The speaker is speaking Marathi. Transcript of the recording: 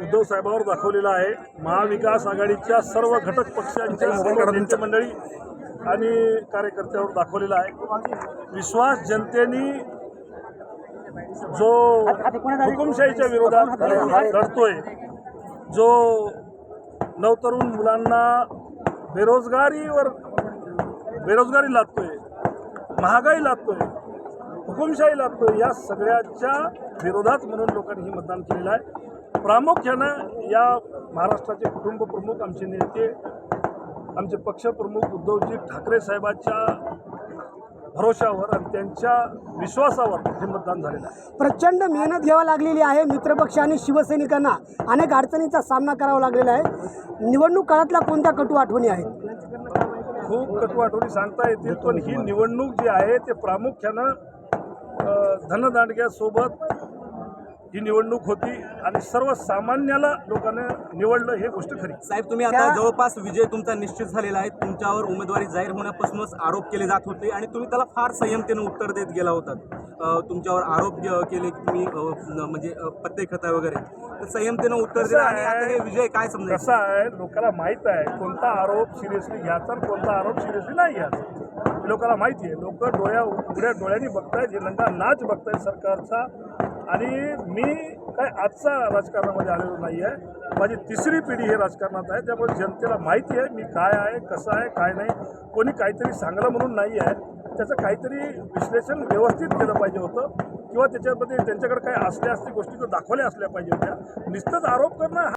उद्धव साहेबांवर दाखवलेला आहे. महाविकास आघाडीच्या सर्व घटक पक्षांच्या सर्व मंडळी आणि कार्यकर्त्यावर दाखवलेला आहे. विश्वास जनतेने जो हुकुमशाहीच्या विरोधात लढतोय जो नवतरुण मुलांना बेरोजगारीवर बेरोजगारी लादतोय महागाई लादतोय हुकुमशाही लादतोय या सगळ्याच्या विरोधात म्हणून लोकांनी हे मतदान केलेलं आहे. प्रामुख्यानं या महाराष्ट्राचे कुटुंब प्रमुख आमचे नेते आमचे पक्षप्रमुख उद्धवजी ठाकरे साहेबांच्या भरोशावर आणि त्यांच्या विश्वासावर हे मतदान झालेलं आहे. प्रचंड मेहनत घ्यावी लागलेली आहे मित्रपक्ष आणि शिवसैनिकांना. अनेक अडचणींचा सामना करावा लागलेला आहे. निवडणूक काळातल्या कोणत्या कटू आठवणी आहेत? खूप कटू आठवणी सांगता येतील पण ही निवडणूक जी आहे ते प्रामुख्यानं धनदांडग्यासोबत ही निवडणूक होती आणि सर्वसामान्याला लोकांनी निवडलं हे गोष्ट खरी. साहेब तुम्ही आता जवळपास विजय तुमचा निश्चित झालेला आहे. तुमच्यावर उमेदवारी जाहीर होण्यापासूनच आरोप केले जात होते आणि तुम्ही त्याला फार संयमतेनं उत्तर देत गेला होतात अ, तुमच्यावर आरोप केले की तुम्ही म्हणजे पत्ते खाता वगैरे. तर संयमतेनं उत्तर दिलं आणि आता हे विजय काय समजायचं? कसं आहे लोकांना माहीत आहे कोणता आरोप सिरियसली घ्यायचा आणि कोणता आरोप सिरियसली नाही घ्यायचा. लोकांना माहिती आहे. लोक डोळ्या उघड्या डोळ्यांनी बघतायत झेंडा नाच बघतायत सरकारचा. आणि मी काय आजचा राजकारणामध्ये आलेलो नाही आहे माझी तिसरी पिढी हे राजकारणात आहे. त्यामुळे जनतेला माहिती आहे मी काय आहे कसं आहे काय नाही. कोणी काहीतरी सांगलं म्हणून नाही आहे. त्याचं काहीतरी विश्लेषण व्यवस्थित केलं पाहिजे होतं. किंवा त्याच्यामध्ये त्यांच्याकडे काय असल्या असल्या गोष्टी तर दाखवल्या असल्या पाहिजे होत्या. नुसतंच आरोप करणं हा